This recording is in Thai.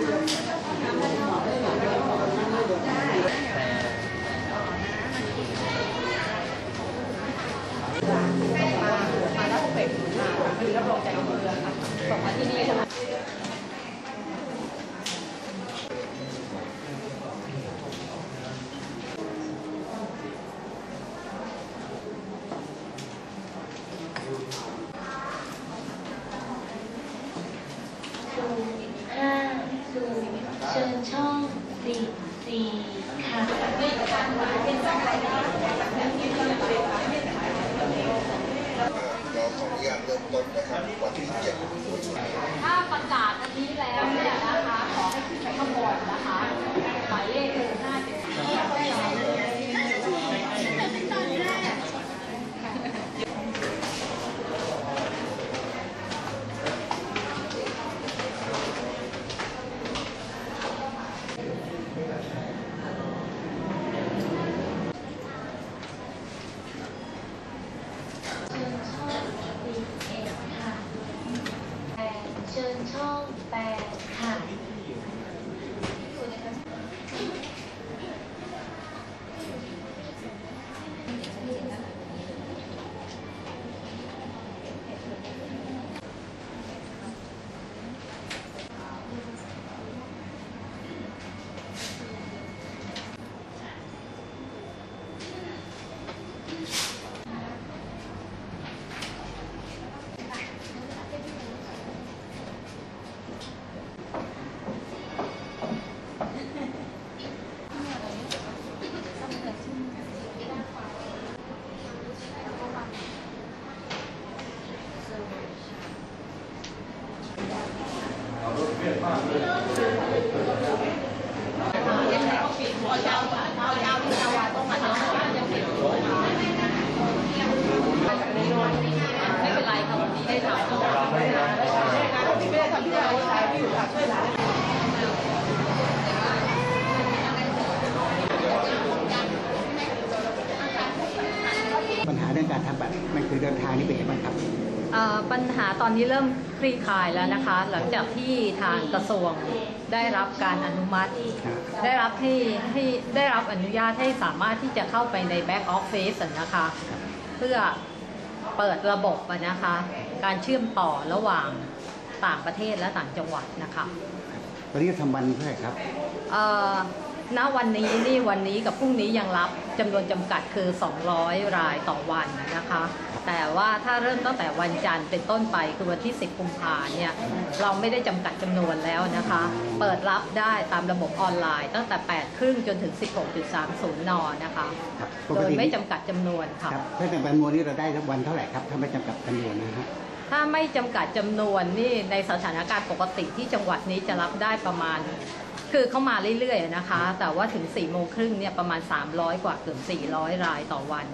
มาแล้วเป็ดมาแล้วลงใจเอาเรือค่ะส่งมาที่นี่ใช่ไหม เชิญช่องสี่สี่ค่ะขออนุญาตเริ่มต้นนะครับวันที่7 ชิญช่องสี่เอ็ดค่ะแปดเชิญช่อง 8 ปัญหาเรื่องการทำบัตรมันคือเดินทางนี่เป็นยังไงบ้างครับ ปัญหาตอนนี้เริ่มคลี่คลายแล้วนะคะ หลังจากที่ทางกระทรวงได้รับการอนุมัติครับได้รับให้ให้ได้รับอนุญาตให้สามารถที่จะเข้าไปใน Back Office อะนะคะ เพื่อเปิดระบบอะนะคะ การเชื่อมต่อระหว่างต่างประเทศและต่างจังหวัดนะคะตอนนี้ทำวันเท่าไหร่ครับเอ่อ ณวันนี้นี่วันนี้กับพรุ่งนี้ยังรับจำนวนจำกัดคือ 200 รายต่อวันนะคะ แต่ว่าถ้าเริ่มตั้งแต่วันจันทร์เป็นต้นไปคือวันที่ 10กุมภาเนี่ยเราไม่ได้จำกัดจำนวนแล้วนะคะ เปิดรับได้ตามระบบออนไลน์ ตั้งแต่8ครึ่งจนถึง 16.30 นนะคะครับปโดกยติไม่จำกัดจำนวนค่ะครับถ้าเป็นวันมวลนี้เราได้วันเท่าไหร่ครับถ้าไม่จำกัดจำนวนนะฮะถ้าไม่จำกัดจำนวนนี่ในสถานการณ์ปกติที่จังหวัดนี้จะรับได้ประมาณ คือเข้ามาเรื่อยๆนะคะ แต่ว่าถึง4ี่โมงครึ่งเนี่ยประมาณ 300 กว่าเกือบ400 รายต่อวัน